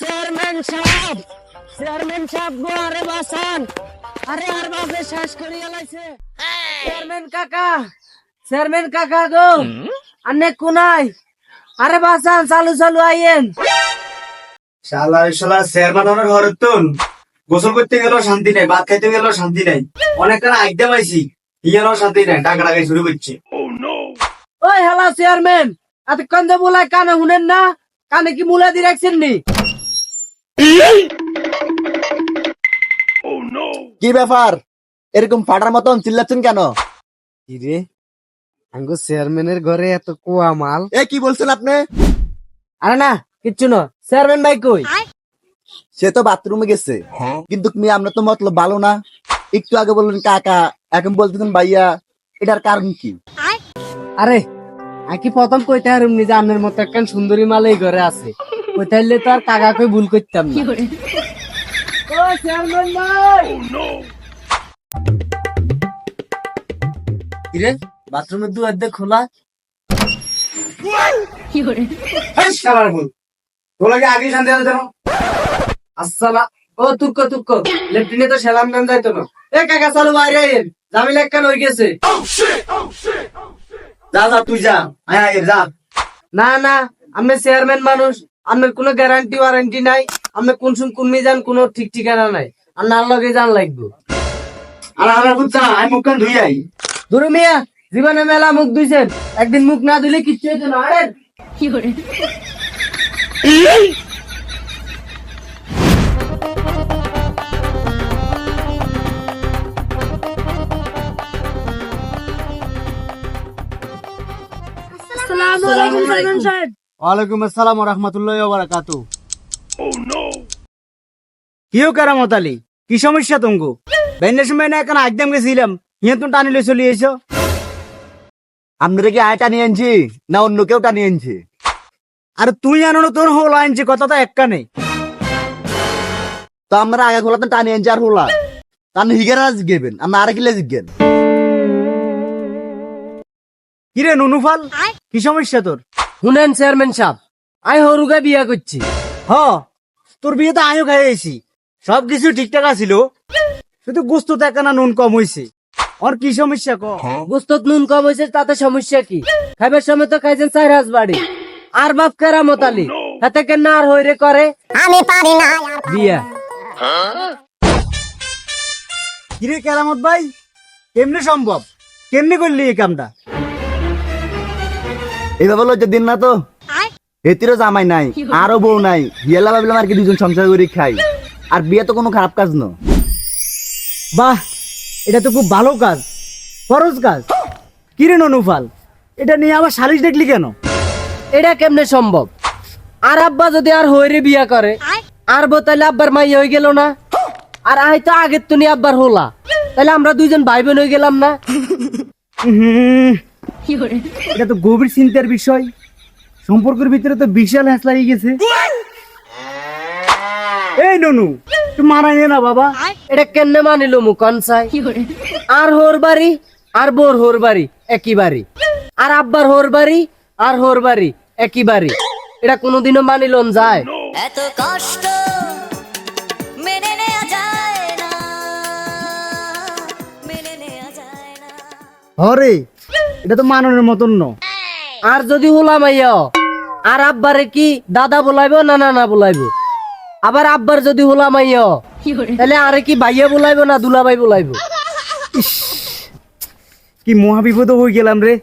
Chairman সাহেব chairman সাহেব গো আরে বাসান। আরে আর শেষ করে এলাইছে চেয়ারম্যান কাকা চেয়ারম্যান কাকা গো আনে কোনাই। আরে বাসান চালু চালু আইয়েন। শালা শালা চেয়ারম্যান গোসল করতে গেল শান্তি নাই ভাত খাইতে গেল শান্তি নাই। অনেক টাকা আইতে পাইছি ইয়ারও শান্তি নাই টাকা টাকা শুরু করছে। ওই হেলা চেয়ারম্যান এতক্ষণ যে বলাই কানে শুনেন না কানে কি মুলা দিয়ে রাখছেন নি? কি ব্যাপার? এরকম ফাটার মতন চিল্লাচ্ছেন কেন? রে আঙ্গো চেয়ারম্যানের ঘরে এত কুয়া মাল। এ কি বলছেন আপনি? আরে না কিচ্ছু না। চেয়ারম্যান ভাই কই? সে তো বাথরুমে গেছে। কিন্তু তুমি আমরা তো মতলব ভালো না। একটু আগে বললেন কাকা এখন বলতেছেন ভাইয়া এটার কারণ কি? আরে আকি প্রথম কইতে হারুম নি যে আপনার মতো একখান সুন্দরী মাল এই ঘরে আছে। কইতে তো আর কাকা কই ভুল করতাম না। ও চেয়ারম্যান ভাই! কিরে বাথরুমের দুয়ার দিয়ে খোলা শালার ভুল। তোলাকে আগে শান্তি আছে জানো আসসালাম ও তুক্ক তুক্ক লেফটিনে তো সেলাম নাম যাইতো না। এ কাকা চালু বাইরে আইয়েন। জামিল একখান হয়ে গেছে। যা যা তুই যা। আয় যা। না না আমি চেয়ারম্যান মানুষ। আমার কোনো গ্যারান্টি ওয়ারেন্টি নাই। আমি কোন সময় কোন যান কোনো ঠিক ঠিকানা নাই। আর নার লগে জান লাগবো। আর আমার ভুল আমি মুখ কান ধুই আই। ধরু মিয়া জীবনে মেলা মুখ ধুইছেন। একদিন মুখ না ধুলে কিচ্ছু হইতো না। আরে! ওয়ালাইকুম আসসালাম রহমতুল্লাহ বারাকাতু কিও কারামত আলী? কি সমস্যা তুমগো বেনের সময় না এখন একদম গেছিলাম? হিয়ে তুমি টানিলে চলে এসো। আপনারা কি আয় টানিয়ে আনছি? না অন্য কেউ টানিয়ে আনছে? আর তুই জানো না তোর হোল আনছে কথা তো একটা নেই তো আমরা আগে খোলাতে টানিয়ে আনছি আর হোলা। তার হিগেরা জিগেবেন আমরা আরে কিলে জিগেন কিরে নুনুফাল? কি সমস্যা তোর? শুনেন চেয়ারম্যান সাহেব আই হরুকে বিয়া করছি। হ তোর বিয়ে তো আমিও খাই আইছি সব কিছু ঠিকঠাক আছিল। শুধু গোস্ত দেখা না নুন কম হয়েছে আর কি সমস্যা ক? গোস্তত নুন কম হয়েছে তাতে সমস্যা কি? খাইবার সময় তো খাইছেন চার হাজ বাড়ি। আর বাপ কেরামত আলী হাতে কেন আর হইরে করে? আমি পারি না বিয়া। কিরে কেরামত ভাই কেমনে সম্ভব? কেমনে করলি এই কামটা? এইভাবে লজ্জা দিন না তো। এতিরও জামাই নাই আরও বউ নাই বিয়েলা ভাবলাম আর কি দুজন সংসার করে খাই। আর বিয়ে তো কোনো খারাপ কাজ না বাহ এটা তো খুব ভালো কাজ ফরজ কাজ। কিরে ননুফাল এটা নিয়ে আবার সালিশ দেখলি কেন? এটা কেমনে সম্ভব? আর আব্বা যদি আর হইরে বিয়া করে আর বউ তাহলে আব্বার মাই হয়ে গেল না? আর আই তো আগের তুমি আব্বার হলা। তাহলে আমরা দুইজন ভাই বোন হয়ে গেলাম না? এটা তো গভীর চিন্তার বিষয়। সম্পর্কের ভিতরে তো বিশাল হ্যাস লাগিয়ে গেছে। এই ননু তুই মারা নে না বাবা। এটা কেমনে মানিল মুকন চাই আর হোর বাড়ি আর বোর হোর বাড়ি একই বাড়ি। আর আব্বার হোর বাড়ি আর হোর বাড়ি একই বাড়ি। এটা কোনোদিনও মানিলন যায়। এত কষ্ট মেনে নেওয়া যায় না মেনে নেওয়া যায় না। হরে এটা তো মাননের মতন ন। আর যদি হলাম আইয়া আর আব্বারে কি দাদা বলাইবো না নানা বলাইবো? আবার আব্বার যদি হলাম আইয়া তাহলে আরে কি ভাইয়া বলাইবো না দুলা দুলাভাই বলাইবো? কি মহাবিপদ হয়ে গেলাম রে।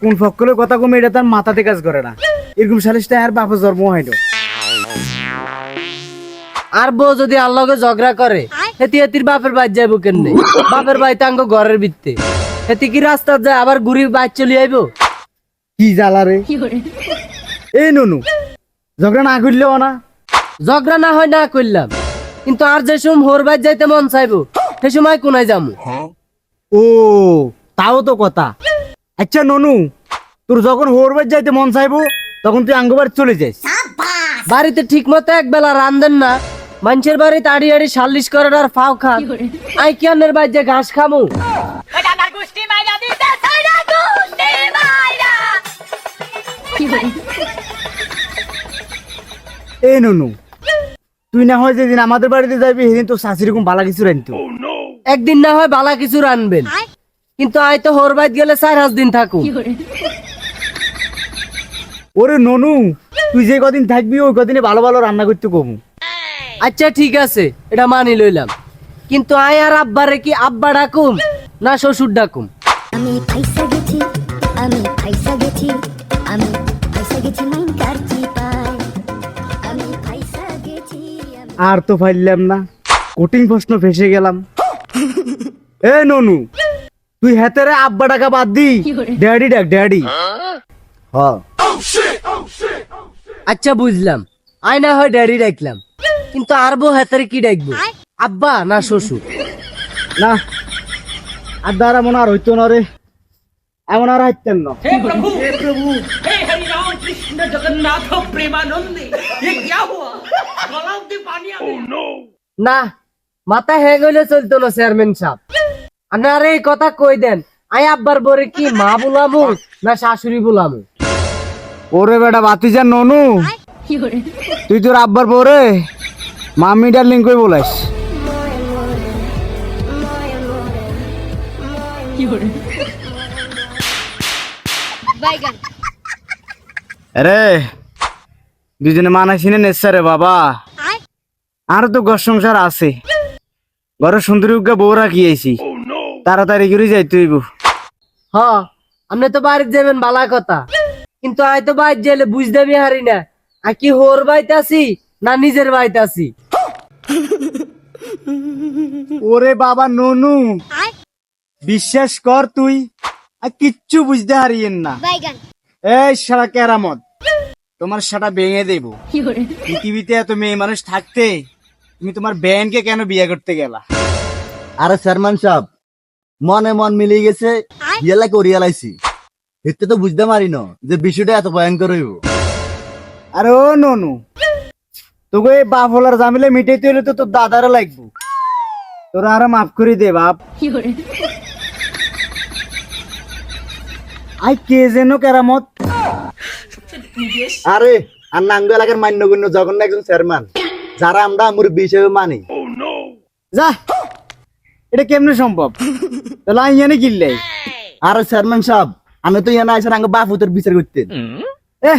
কোন ফকলের কথা কমে এটা তার মাথাতে কাজ করে না। এরকম সালিশটা আর বাপের জন্ম হয়তো আর বউ যদি আল্লাহকে ঝগড়া করে হেতি হেতির বাপের বাইর যাইবো কেমনে? বাপের বাড়ি তাঙ্গ ঘরের ভিত্তে। হেতি কি রাস্তা যায়? আবার ঘুরি বাইর চলে আইবো? কি জ্বালা রে? এই ননু ঝগড়া না করলেও না। ঝগড়া না হয় না করলাম। কিন্তু আর যে সময় হোর বাইর যাইতে মন চাইব সে সময় কোনায় যাব ও তাও তো কথা। আচ্ছা ননু তোর যখন হোরবার যাইতে মন চাইব তখন তুই আঙ্গবার চলে যাস বাড়িতে ঠিক মতো এক বেলা রান্ধেন না। মানুষের বাড়িতে আড়ি আড়ি সাল্লিশ করার আর ফাও খান। আই কিয়ানের বাইর যে ঘাস খামু? গোষ্ঠী মাইরা দিতে সাইরা গোষ্ঠী মাইরা এই নুনু তুই না হয় যেদিন আমাদের বাড়িতে যাবি সেদিন তো শাশুড়ি রকম বালা কিছু রাখতো একদিন না হয় বালা কিছু রানবেন কিন্তু আয় তো হোর বাইত গেলে চার পাঁচ দিন ওরে ননু তুই যে কদিন থাকবি ওই কদিনে ভালো ভালো রান্না করতে কমু। আচ্ছা ঠিক আছে এটা মানি লইলাম। কিন্তু আয় আর আব্বারে কি আব্বা ডাকুম না শ্বশুর ডাকুম আমি ফাইসা গেছি আমি ফাইসা গেছি আমি ফাইসা গেছি মাইন কারচি পায় আমি ফাইসা গেছি আমি আর তো ফাইললাম না কঠিন প্রশ্ন ফেসে গেলাম। এ ননু তুই হেতেরে আব্বা টাকা বাদ দি। ড্যাডি ডাক ড্যাডি। হ। আচ্ছা বুঝলাম। আয় না হয় ড্যাডি ডাকলাম। কিন্তু আরবো হাতারে কি ডাকবো? আব্বা না শ্বশুর? না আর দ্বারা মনে আর হইতো না রে। এমন আর হাইতেন না। না মাথা হ্যাং হইলে চলতো না চেয়ারম্যান সাহেব। আপনার এই কথা কই দেন? আই আব্বার বরে কি মা বলামু না শাশুড়ি বলামু? ওরে বেটা বাতি বাতিজা ননু। তুই তোর আব্বার পরে মামি ডার্লিং কই বলাস আরে দুজনে মানাইছি না রে বাবা। আরও তো ঘর সংসার আছে। ঘরের সুন্দরী উগা বউ রাখি আইছি। তাড়াতাড়ি করে যাইতে হইব। হ আপনি তো বাড়িতে যাবেন বালা কথা। কিন্তু আয় তো বাইর গেলে বুঝতে আমি হারি না। আর কি হোর বাইতে আছি না নিজের বাইতে আছি? ওরে বাবা ননু। বিশ্বাস কর তুই আর কিচ্ছু বুঝতে হারিয়েন না। এই সারা কেরামত তোমার সাটা ভেঙে দেব। পৃথিবীতে এত মেয়ে মানুষ থাকতে তুমি তোমার ব্যানকে কেন বিয়ে করতে গেলা? আরে চেয়ারম্যান সাহেব মনে মন মিলিয়ে গেছে বিয়েলা করিয়া লাইছি এতে তো বুঝতে পারি না যে বিষয়টা এত ভয়ঙ্কর হইব। আরে ও ননু তোকে এই বাপ হলার জামিলে মিটাইতে হলে তো তোর দাদারা লাগবো। তোরা আরও মাফ করে দে বাপ। আই কে যেন কেরামত। আরে আর নাঙ্গ এলাকার মান্যগণ্য জঘন্য একজন চেয়ারম্যান যারা আমরা মুরব্বী হিসেবে মানি। যা এটা কেমনে সম্ভব? তাহলে আমি কিনলে আরে চেয়ারম্যান সাহেব আমি তো ইয়ানা আইসার আঙ্গ বাপ হতের বিচার করতেন এ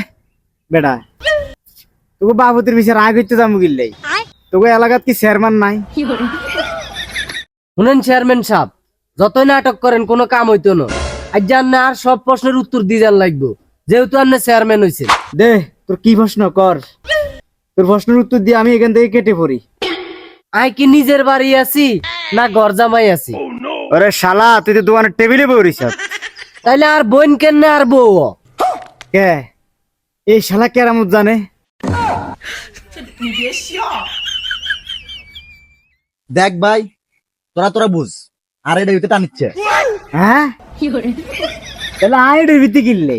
বেটা তোকে বাবুতির বিষয়ে রাগ হইতে যাব কিনলে তোকে এলাকাত কি চেয়ারম্যান নাই? শুনেন চেয়ারম্যান সাহেব যতই নাটক করেন কোনো কাম হইতো না। আজ আর সব প্রশ্নের উত্তর দিয়ে যান লাগবো। যেহেতু আপনি চেয়ারম্যান হয়েছেন দে তোর কি প্রশ্ন? কর। তোর প্রশ্নের উত্তর দিয়ে আমি এখান থেকে কেটে পড়ি। আই কি নিজের বাড়ি আছি না ঘর জামাই আছি? ওরে শালা তুই তো দোকানের টেবিলে বইরিস তাইলে আর বোন কেন না আর বউ? কে? এই শালা কেরামত জানে? দেখ ভাই তোরা তোরা বুঝ আর এটা টানিচ্ছে। হ্যাঁ? তাহলে আই ভিত্তি কিনলে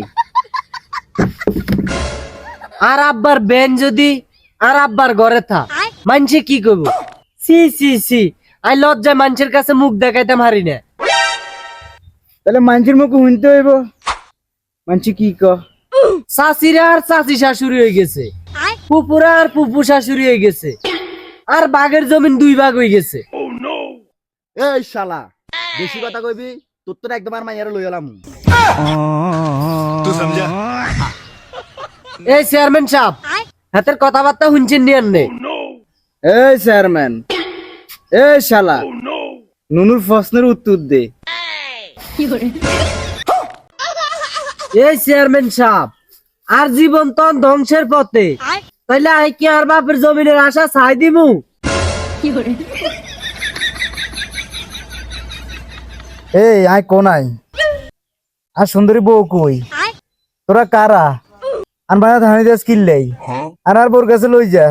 আর আব্বার বেন যদি আর আব্বার ঘরে থা মানছে কি করব সি সি সি আই লজ্জায় মানুষের কাছে মুখ দেখাইতাম হারি না তাহলে মানুষের মুখ শুনতে হইব মানুষ কি ক শাশুড়ি আর চাচি শাশুড়ি হয়ে গেছে পুপুরা আর পুপু শাশুড়ি হয়ে গেছে আর বাঘের জমিন দুই ভাগ হয়ে গেছে এই শালা বেশি কথা কইবি তোর তো একদম আর মাইয়ারে লই এলাম এই চেয়ারম্যান সাহেব হাতের কথাবার্তা শুনছেন নি আন্নে এই চেয়ারম্যান এই শালা। নুনুর প্রশ্নের উত্তর দে। এই চেয়ারম্যান সাহেব আর জীবন তো ধ্বংসের পথে। তাইলে আই কি আর বাপের জমিনের আশা ছাই দিমু? এই আই কোনাই আর সুন্দরী বউ কই? তোরা কারা? আর ভাই ধানি দাস কিনলেই। আর আর বোর কাছে লই যা